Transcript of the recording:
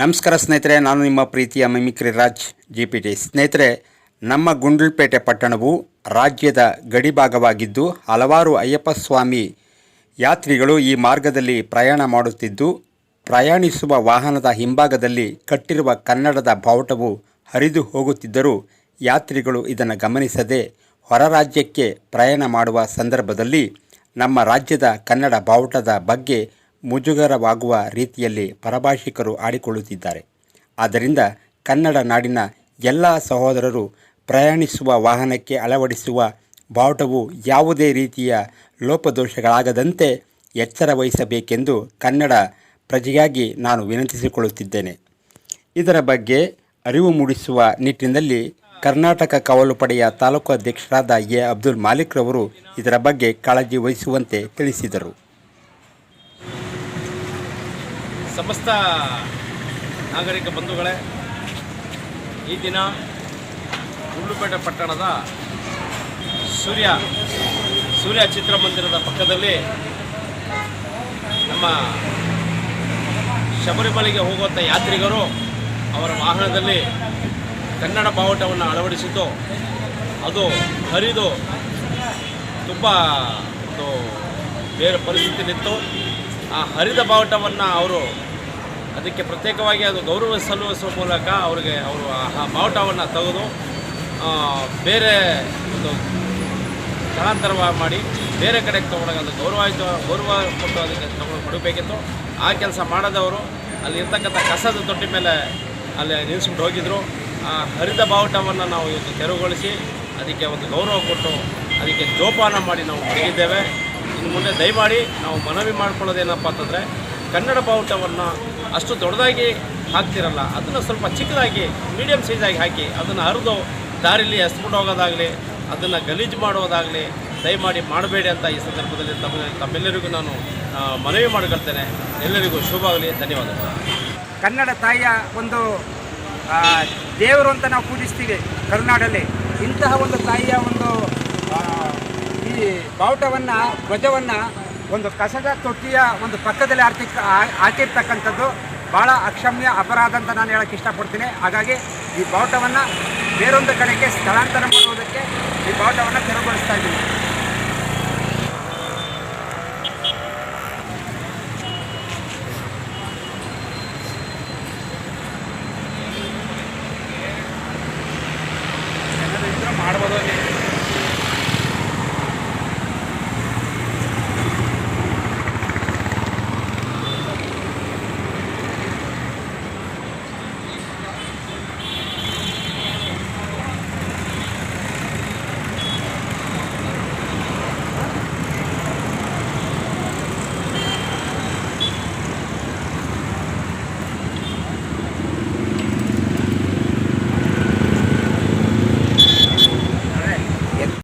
ನಮಸ್ಕಾರ ಸ್ನೇಹಿತರೆ, ನಾನು ನಿಮ್ಮ ಪ್ರೀತಿಯ mimicry Raj G P T ಸ್ನೇಹಿತರೆ, ನಮ್ಮ ಗುಂಡ್ಲುಪೇಟೆ ಪಟ್ಟಣವು ರಾಜ್ಯದ ಗಡಿಭಾಗವಾಗಿದ್ದು, ಹಲವಾರು ಅಯ್ಯಪ್ಪ ಸ್ವಾಮಿ ಯಾತ್ರಿಗಳು ಈ ಮಾರ್ಗದಲ್ಲಿ ಪ್ರಯಾಣ ಮಾಡುತ್ತಿದ್ದು, ಪ್ರಯಾಣಿಸುವ ವಾಹನದ ಹಿಂಭಾಗದಲ್ಲಿ ಕಟ್ಟಿರುವ ಕನ್ನಡದ ಬಾವುಟವು ಹರಿದು ಹೋಗುತ್ತಿದ್ದರೂ, ಯಾತ್ರಿಗಳು ಇದನ್ನು ಗಮನಿಸದೆ ಹೊರ ರಾಜ್ಯಕ್ಕೆ ಪ್ರಯಾಣ ಮಾಡುವ ಸಂದರ್ಭದಲ್ಲಿ ನಮ್ಮ ರಾಜ್ಯದ ಕನ್ನಡ ಬಾವುಟದ ಬಗ್ಗೆ ಮುಜುಗರವಾಗುವ ರೀತಿಯಲ್ಲಿ ಪರಭಾಷಿಕರು ಆಡಿಕೊಳ್ಳುತ್ತಿದ್ದಾರೆ. ಆದ್ದರಿಂದ ಕನ್ನಡ ನಾಡಿನ ಎಲ್ಲ ಸಹೋದರರು ಪ್ರಯಾಣಿಸುವ ವಾಹನಕ್ಕೆ ಅಳವಡಿಸುವ ಬಾವುಟವು ಯಾವುದೇ ರೀತಿಯ ಲೋಪದೋಷಗಳಾಗದಂತೆ ಎಚ್ಚರ ವಹಿಸಬೇಕೆಂದು ಕನ್ನಡ ಪ್ರಜೆಯಾಗಿ ನಾನು ವಿನಂತಿಸಿಕೊಳ್ಳುತ್ತಿದ್ದೇನೆ. ಇದರ ಬಗ್ಗೆ ಅರಿವು ಮೂಡಿಸುವ ನಿಟ್ಟಿನಲ್ಲಿ ಕರ್ನಾಟಕ ಕಾವಲು ಪಡೆಯ ತಾಲೂಕು ಅಧ್ಯಕ್ಷರಾದ ಎ. ಅಬ್ದುಲ್ ಮಾಲಿಕ್ ರವರು ಇದರ ಬಗ್ಗೆ ಕಾಳಜಿ ವಹಿಸುವಂತೆ ತಿಳಿಸಿದರು. ಸಮಸ್ತ ನಾಗರಿಕ ಬಂಧುಗಳೇ, ಈ ದಿನ ಗುಂಡ್ಲುಪೇಟೆ ಪಟ್ಟಣದ ಸೂರ್ಯ ಸೂರ್ಯ ಚಿತ್ರಮಂದಿರದ ಪಕ್ಕದಲ್ಲಿ ನಮ್ಮ ಶಬರಿಮಲೆಗೆ ಹೋಗುವಂಥ ಯಾತ್ರಿಗರು ಅವರ ವಾಹನದಲ್ಲಿ ಕನ್ನಡ ಬಾವುಟವನ್ನು ಅಳವಡಿಸಿದ್ದು, ಅದು ಹರಿದು ತುಂಬ ಒಂದು ಬೇರೆ ಪರಿಸ್ಥಿತಿಯಲ್ಲಿತ್ತು. ಆ ಹರಿದ ಬಾವುಟವನ್ನು ಅವರು ಅದಕ್ಕೆ ಪ್ರತ್ಯೇಕವಾಗಿ ಅದು ಗೌರವ ಸಲ್ಲಿಸುವ ಮೂಲಕ ಅವರಿಗೆ ಅವರು ಆ ಬಾವುಟವನ್ನು ತೆಗೆದು ಬೇರೆ ಒಂದು ಸ್ಥಳಾಂತರ ಮಾಡಿ, ಬೇರೆ ಕಡೆಗೆ ತೊಗೊಂಡಾಗ ಅದು ಗೌರವಾಯಿತು, ಗೌರವ ಕೊಟ್ಟು ಅದಕ್ಕೆ ತಗೊಂಡು ಕೊಡಬೇಕಿತ್ತು. ಆ ಕೆಲಸ ಮಾಡದವರು ಅಲ್ಲಿ ಇರ್ತಕ್ಕಂಥ ಕಸದ ತೊಟ್ಟಿ ಮೇಲೆ ಅಲ್ಲಿ ನಿಲ್ಲಿಸ್ಬಿಟ್ಟು ಹೋಗಿದ್ರು. ಆ ಹರಿದ ಬಾವುಟವನ್ನು ನಾವು ಇವತ್ತು ತೆರವುಗೊಳಿಸಿ, ಅದಕ್ಕೆ ಒಂದು ಗೌರವ ಕೊಟ್ಟು, ಅದಕ್ಕೆ ಜೋಪಾನ ಮಾಡಿ ನಾವು ತೆಗಿದ್ದೇವೆ ಇನ್ನು ಮುಂದೆ ದಯಮಾಡಿ ನಾವು ಮನವಿ ಮಾಡ್ಕೊಳ್ಳೋದೇನಪ್ಪ ಅಂತಂದರೆ ಕನ್ನಡ ಬಾವುಟವನ್ನು ಅಷ್ಟು ದೊಡ್ಡದಾಗಿ ಹಾಕ್ತಿರಲ್ಲ, ಅದನ್ನು ಸ್ವಲ್ಪ ಚಿಕ್ಕದಾಗಿ ಮೀಡಿಯಮ್ ಸೈಜಾಗಿ ಹಾಕಿ, ಅದನ್ನು ಹರಿದು ದಾರಿಲಿ ಎಸ್ಬಿಟ್ಟು ಹೋಗೋದಾಗಲಿ, ಅದನ್ನು ಗಲೀಜು ಮಾಡೋದಾಗಲಿ ದಯಮಾಡಿ ಮಾಡಬೇಡಿ ಅಂತ ಈ ಸಂದರ್ಭದಲ್ಲಿ ತಮ್ಮ ತಮ್ಮೆಲ್ಲರಿಗೂ ನಾನು ಮನವಿ ಮಾಡಿಕೊಳ್ತೇನೆ. ಎಲ್ಲರಿಗೂ ಶುಭ ಆಗಲಿ, ಧನ್ಯವಾದಗಳು. ಕನ್ನಡ ತಾಯಿಯ ಒಂದು ದೇವರು ಅಂತ ನಾವು ಪೂಜಿಸ್ತೀವಿ ಕರುನಾಡಲ್ಲಿ. ಇಂತಹ ಒಂದು ತಾಯಿಯ ಒಂದು ಈ ಬಾವುಟವನ್ನು, ಧ್ವಜವನ್ನು ಒಂದು ಕಸದ ತೊಟ್ಟಿಯ ಒಂದು ಪಕ್ಕದಲ್ಲಿ ಹಾಕಿ ಹಾಕಿರ್ತಕ್ಕಂಥದ್ದು ಭಾಳ ಅಕ್ಷಮ್ಯ ಅಪರಾಧ ಅಂತ ನಾನು ಹೇಳಕ್ಕೆ ಇಷ್ಟಪಡ್ತೀನಿ. ಹಾಗಾಗಿ ಈ ಬಾವುಟವನ್ನು ಬೇರೊಂದು ಕಡೆಗೆ ಸ್ಥಳಾಂತರ ಮಾಡುವುದಕ್ಕೆ ಈ ಬಾವುಟವನ್ನು ತೆರವುಗೊಳಿಸ್ತಾ ಇದ್ದೀನಿ.